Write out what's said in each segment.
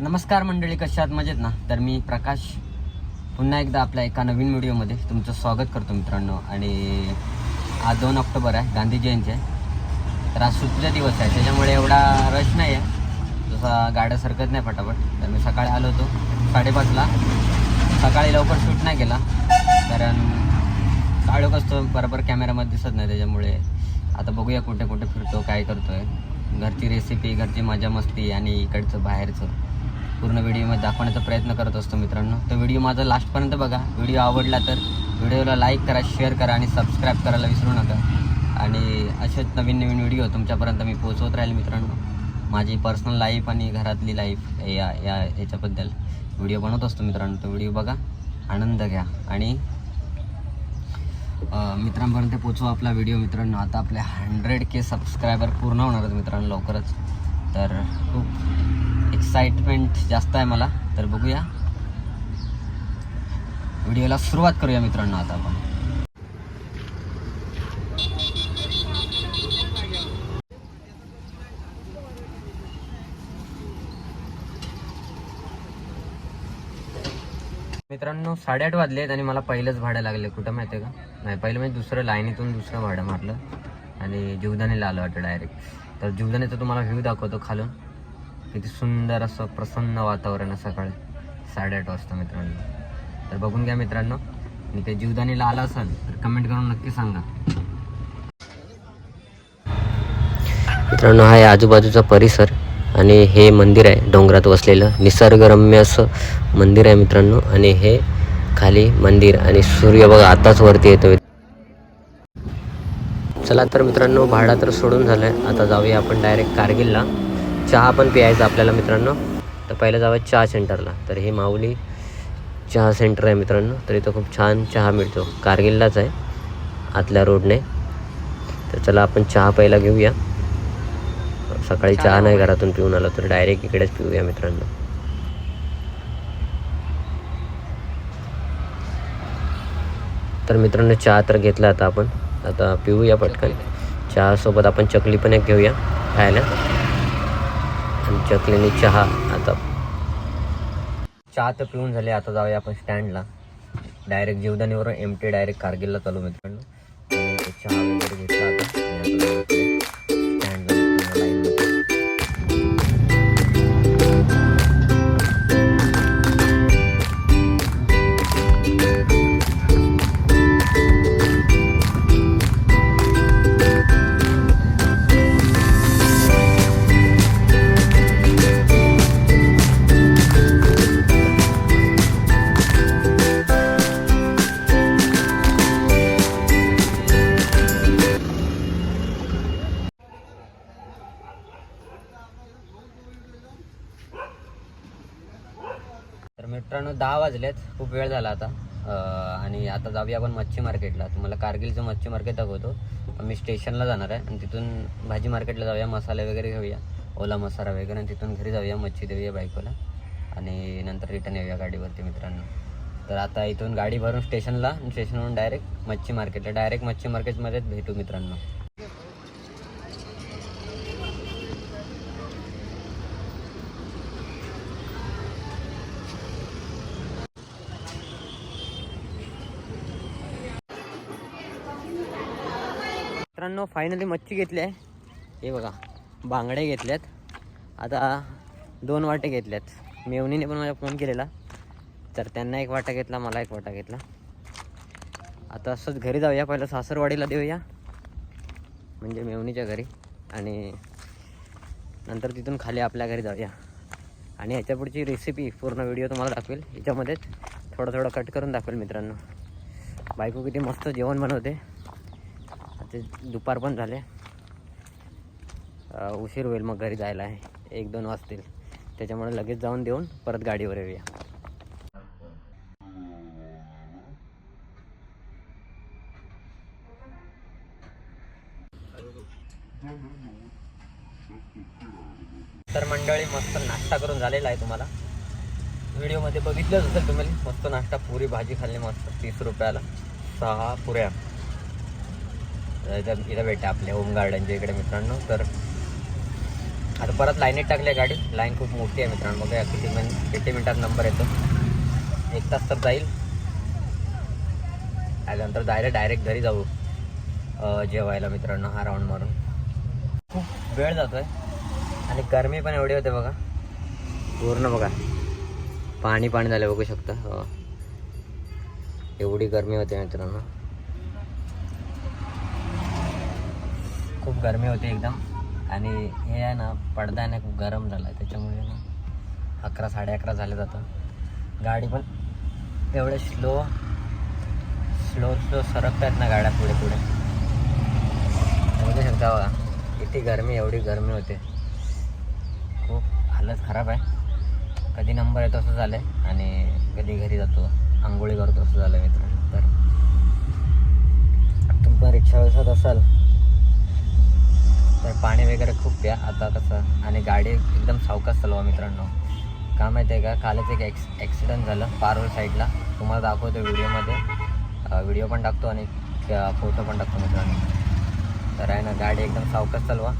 तर नमस्कार मंडळी कशा आहात? मजेत ना? तर मी प्रकाश. पुन्हा एकदा आपल्या एका नवीन व्हिडिओमध्ये तुमचं स्वागत करतो मित्रांनो. आणि आज दोन ऑक्टोबर आहे गांधी जयंती आहे. तर आज सुट्टीचा दिवस आहे त्याच्यामुळे एवढा रश नाही आहे जसा गाड्या सरकत नाही फटाफट तर मी सकाळी आलो होतो साडेपाचला. सकाळी लवकर शूट नाही केला. कारण काळोख असतो बरोबर कॅमेरामध्ये दिसत नाही त्याच्यामुळे आता बघूया कुठे कुठे फिरतो काय करतोय. घरची रेसिपी घरची मजा मस्ती आणि इकडचं बाहेरचं. पूर्ण व्हिडिओमध्ये दाखवण्याचा प्रयत्न करत असतो मित्रांनो. तर व्हिडिओ माझा लास्टपर्यंत बघा. व्हिडिओ आवडला तर व्हिडिओला लाईक करा शेअर करा आणि सबस्क्राईब करायला विसरू नका. आणि असेच नवीन नवीन व्हिडिओ तुमच्यापर्यंत मी पोहोचवत राहील मित्रांनो. माझी पर्सनल लाईफ आणि घरातली लाईफ या या याच्याबद्दल व्हिडिओ बनवत असतो मित्रांनो. तो व्हिडिओ बघा आनंद घ्या. आणि मित्रांपर्यंत पोचवा आपला व्हिडिओ मित्रांनो. आता आपले हंड्रेड के सबस्क्रायबर पूर्ण होणार आहेत मित्रांनो लवकरच. तर खूप एक्साइटमेंट जास्त आहे मला तर बघूया. व्हिडिओला सुरुवात करूया मित्रांनो आता आपण. मित्रांनो साडेआठ वाजले आहेत आणि मला पहिलंच भाडं लागले. कुठं माहिती आहे का? नाही पहिलं म्हणजे दुसरं लाईनीतून दुसरं भाडं मारलं आणि जीवदानीला आलं वाटतं डायरेक्ट तर जीवदानीचा तुम्हाला व्ह्यू दाखवतो खालून. किती सुंदर असं प्रसन्न वातावरण सकाळी. साडेआठ वाजता मित्रांनो. तर बघून घ्या मित्रांनो. आणि काही जीवदानीला आला असाल तर कमेंट करून नक्की सांगा. मित्रांनो हा आहे आजूबाजूचा परिसर आणि हे मंदिर आहे डोंगरात वसलेलं निसर्गरम्य असं मंदिर आहे मित्रांनो. आणि हे खाली मंदिर आणि सूर्य बघा आताच वरती येतोय चला तर मित्रांनो भाडा तर सोडून झालं आहे आता जाऊया आपण डायरेक्ट कारगिलला. चहा पण प्यायचा आपल्याला मित्रांनो. तर पहिलं जाऊया चहा सेंटरला. तर हे माऊली चहा सेंटर आहे मित्रांनो. तर इथं खूप छान चहा मिळतो. कारगिललाच आहे आतल्या रोडने. तर चला आपण चहा पहिला घेऊया. सकाळी चहा नाही घरातून पिऊन आलो तर डायरेक्ट इकडेच पिऊया मित्रांनो. तर मित्रांनो चहा तर घेतला आता आपण. आता पिऊया पटकन. चहासोबत आपण चकली पण एक घेऊया खायला. आमच्या क्लिनिक चहा आता. चहा तर पिऊन झाले आता जाऊया आपण स्टँडला डायरेक्ट जीवदानीवर एम टी डायरेक्ट कारगिलला चालू मित्रांनो. आणि चहा दहा वाजलेत. खूप वेळ झाला आता. आणि आता जाऊया आपण मच्छी मार्केटला. तुम्हाला कारगिलचं मच्छी मार्केट दाखवतो. मी स्टेशनला जाणार आहे. आणि तिथून भाजी मार्केटला जाऊया मसाले वगैरे घेऊया ओला मसाला वगैरे. आणि तिथून घरी जाऊया मच्छी देऊया बायकोला. आणि नंतर रिटर्न येऊया गाडीवरती मित्रांनो. तर आता इथून गाडी भरून स्टेशनला स्टेशनवरून डायरेक्ट मच्छी मार्केटला. डायरेक्ट मच्छी मार्केटमध्येच भेटू मित्रांनो. मित्रांनो फायनली मच्छी घेतली आहे. हे बघा बांगडे घेतल्यात आता दोन वाटे घेतल्यात मेवणीने पण माझा फोन केलेला. तर त्यांना एक वाटा घेतला मला एक वाटा घेतला. आता असंच घरी जाऊया. पहिलं सासरवाडीला देऊया. म्हणजे मेवणीच्या घरी. आणि नंतर तिथून खाली आपल्या घरी जाऊया. आणि ह्याच्या पुढची रेसिपी पूर्ण व्हिडिओ तुम्हाला दाखवेल. याच्यामध्येच थोडं थोडं कट करून दाखवेल मित्रांनो. बायको किती मस्त जेवण बनवते. आता दुपार पण झाले. उशीर होईल मग घरी जायला. आहे एक दोन वाजतील. त्याच्यामुळे लगेच जाऊन देऊन परत गाडीवर येऊया. तर मंडळी मस्त नाश्ता करून झालेला आहे तुम्हाला. व्हिडिओमध्ये बघितलंच असेल तुम्ही. मस्त नाश्ता पुरी भाजी खाल्ली मस्त. तीस रुपयाला. सहा पुऱ्या. इथं इथं भेटते आपल्या होम गार्डनच्या इकडे मित्रांनो. तर आता परत लाईनीत टाकली गाडी. लाईन खूप मोठी आहे मित्रांनो. बघा किती मिन किती मिनिटात नंबर येतो. एक तास तर जाईल. त्यानंतर डायरेक्ट डायरेक्ट घरी जाऊ जेवायला मित्रांनो हा राऊंड मारून. खूप वेळ जातोय. आणि गरमी पण एवढी होते बघा. पूर्ण बघा. पाणी पाणी झालं बघू शकता. एवढी गरमी होते मित्रांनो. खूप गरमी होती एकदम. आणि हे आहे ना पडदा आहे ना खूप गरम झाला आहे त्याच्यामुळे ना अकरा साडे अकरा झाले जातं गाडी पण एवढे स्लो स्लो स्लो सरकतायत ना गाड्या पुढे पुढे. बघू शकता बघा किती गरमी एवढी गरमी होते. खूप हालत खराब आहे. कधी नंबर येतो असं झालं आहे आणि कधी घरी जातो आंघोळी करतो असं झालं मित्रांनो. तर तुम्ही पण रिक्षा बसत असाल तर पाणी वगैरे खूप प्या आता कसं आणि गाडी एकदम सावकाश चालवा मित्रांनो. का माहिती आहे का? कालच एक ॲक्स ॲक्सिडेंट झालं पारोल साईडला तुम्हाला दाखवतो व्हिडिओमध्ये. व्हिडिओ पण टाकतो आणि फोटो पण टाकतो मित्रांनो. तर आहे ना गाडी एकदम सावकाश चालवा.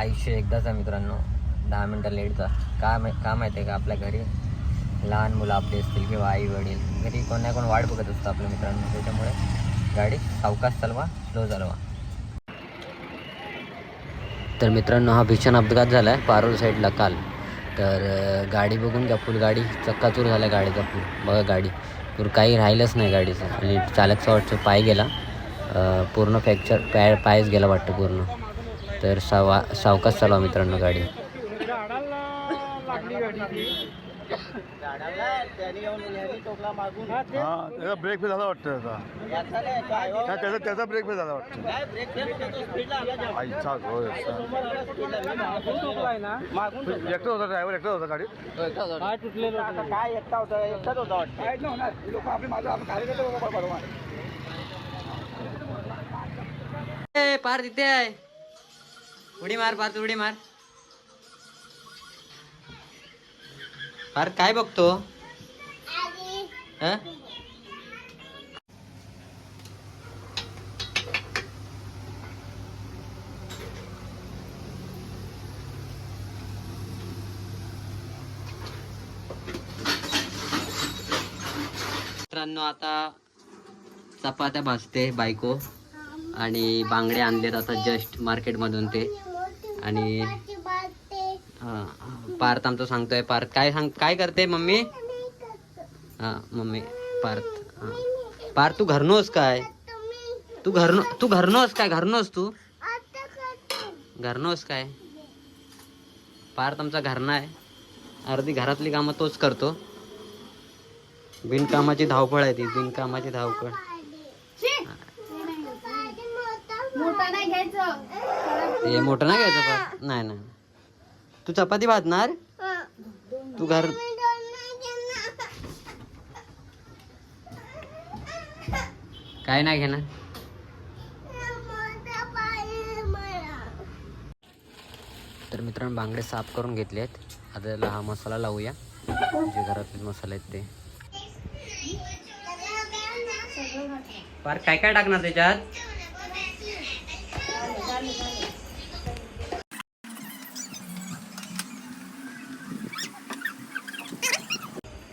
आयुष्य एकदाच आहे मित्रांनो. दहा मिनटं लेट जा. का मा का माहिती आहे का? आपल्या घरी लहान मुलं आपली असतील किंवा आई वडील घरी कोण ना कोण वाट बघत असतं आपल्या मित्रांनो. त्याच्यामुळे गाडी सावकाश चालवा स्लो चालवा. तर मित्रांनो हा भीषण अपघात झाला आहे पारोल साईडला काल. तर गाडी बघून घ्या फुल गाडी. चक्काचूर झाला गाडीचा फुल बघा गाडी. तर काही राहिलंच नाही गाडीचं. आणि चालकचा वाटतं पाय गेला. पूर्ण फ्रॅक्चर पाय पायच गेला वाटतं पूर्ण. तर सावा सावकाश चालवा मित्रांनो गाडी. हा त्याचा ब्रेक फेल झाला वाटतं त्याचा. हा, त्याचा त्याचा ब्रेक फेल झाला वाटतं. आईचा होय एकटा होता ड्रायव्हर एकटा होता गाडी? काय एकटा होता एकटाच होता वाटतं. ए, पार तिथे आहे. उडी मार पार तू उडी मार. अरे काय बघतो? मित्रांनो आता चपात्या भाजते बायको आणि बांगडे आणलेत आता जस्ट मार्केटमधून ते. आणि पार्थ आमचं सांगतोय पार्थ. काय सांग काय करते मम्मी? हा मम्मी पार्थ. हा. पार्थ तू घरनोस काय? तू घरनो तू घरनोस काय? घरनोस तू? घरनोस काय? पार्थ आमचा घरना आहे. अर्धी घरातली कामं तोच करतो. बिनकामाची धावपळ आहे ती बिनकामाची धावपळ. मोठा नाही घ्यायचं. हे मोठं नाही घ्यायचं पार्थ? नाही नाही. तू चपाती भाजणार? तू घर काय नाही घेणार. तर मित्रांनो बांगडे साफ करून घेतले आहेत. आता त्याला हा मसाला लावूया. जे घरातले मसाले आहेत ते. पार काय काय टाकणार त्याच्यात?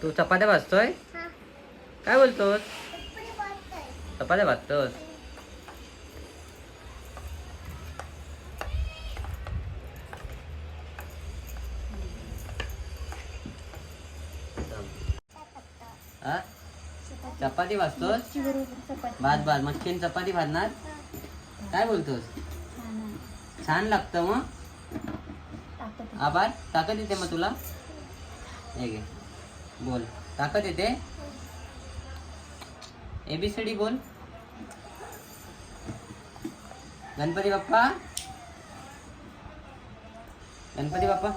तू चपात्या भाजतोय? काय बोलतोस? चपात्या भाजतोस? हा? चपाती भाजतोस? भाज भाज. मच्छीन चपाती भाजणार? काय बोलतोस? छान लागतं मग? आभार. ताकद येते मग तुला? हे घे. बोल. ताकद येते? एबीसीडी बोल. गणपती बाप्पा? गणपती बाप्पा?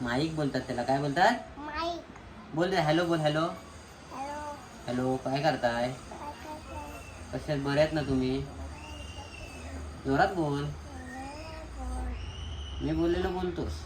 माईक बोलतात त्याला. काय बोलतात? बोल रे. हॅलो बोल, हॅलो. हॅलो, काय करताय? कशात? बरे आहेत ना तुम्ही? जोरात बोल. मी बोललेलो बोलतोस.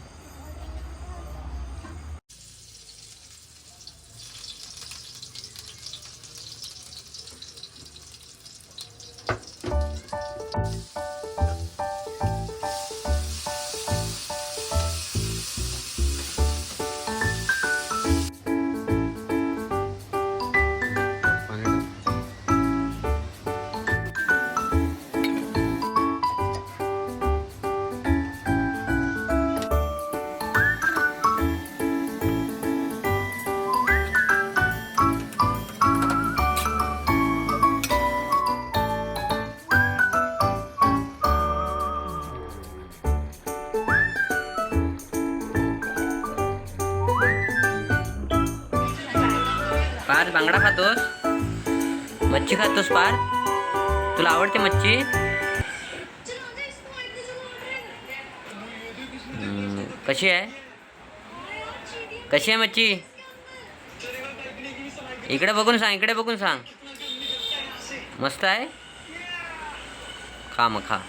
बांगडा खातोस? मच्छी खातोस पार? तुला आवडते मच्छी? कशी आहे? कशी आहे मच्छी? इकडे बघून सांग इकडे बघून सांग. मस्त आहे? खा मग खा.